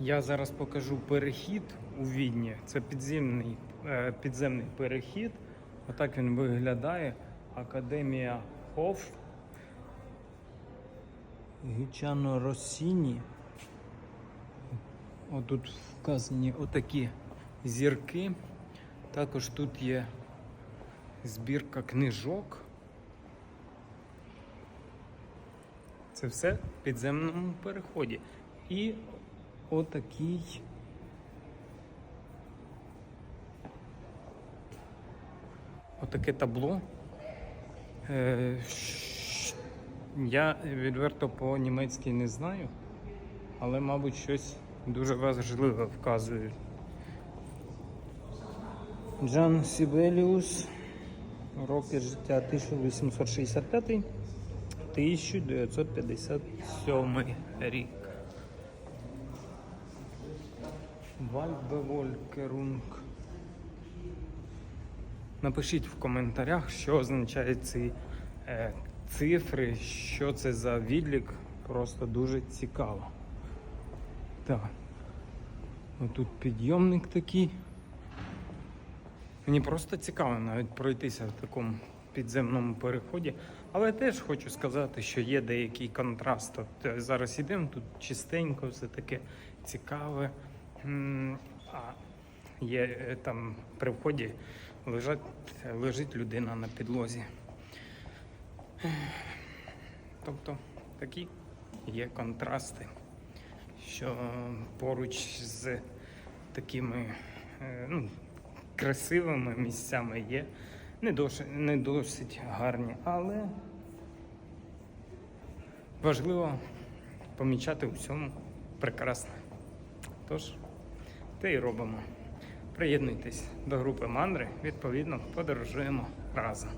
Я зараз покажу перехід у Відні. Це підземний, е, підземний перехід. Отак він виглядає. Академія Хоф. Гічано Росіні. Отут вказані отакі зірки. Також тут є збірка книжок. Це все в підземному переході. І отакий. Отаке табло. Е, Я відверто по-німецьки не знаю, але, мабуть, щось дуже важливе вказує. Джан Сібеліус. Роки життя 1865 1957 рік. Вальбеволькерунг. Напишіть в коментарях, що означають ці е, цифри, що це за відлік. Просто дуже цікаво. Так. Отут підйомник такий. Мені просто цікаво навіть пройтися в такому підземному переході. Але теж хочу сказати, що є деякий контраст. От е, зараз йдемо, тут чистенько, все таке цікаве. А є е, там при вході лежать, лежить людина на підлозі. Тобто такі є контрасти, що поруч з такими е, ну, красивими місцями є не досить, не досить гарні, але важливо помічати у всьому прекрасне. Тож, те й робимо. Приєднуйтесь до групи мандри, відповідно, подорожуємо разом.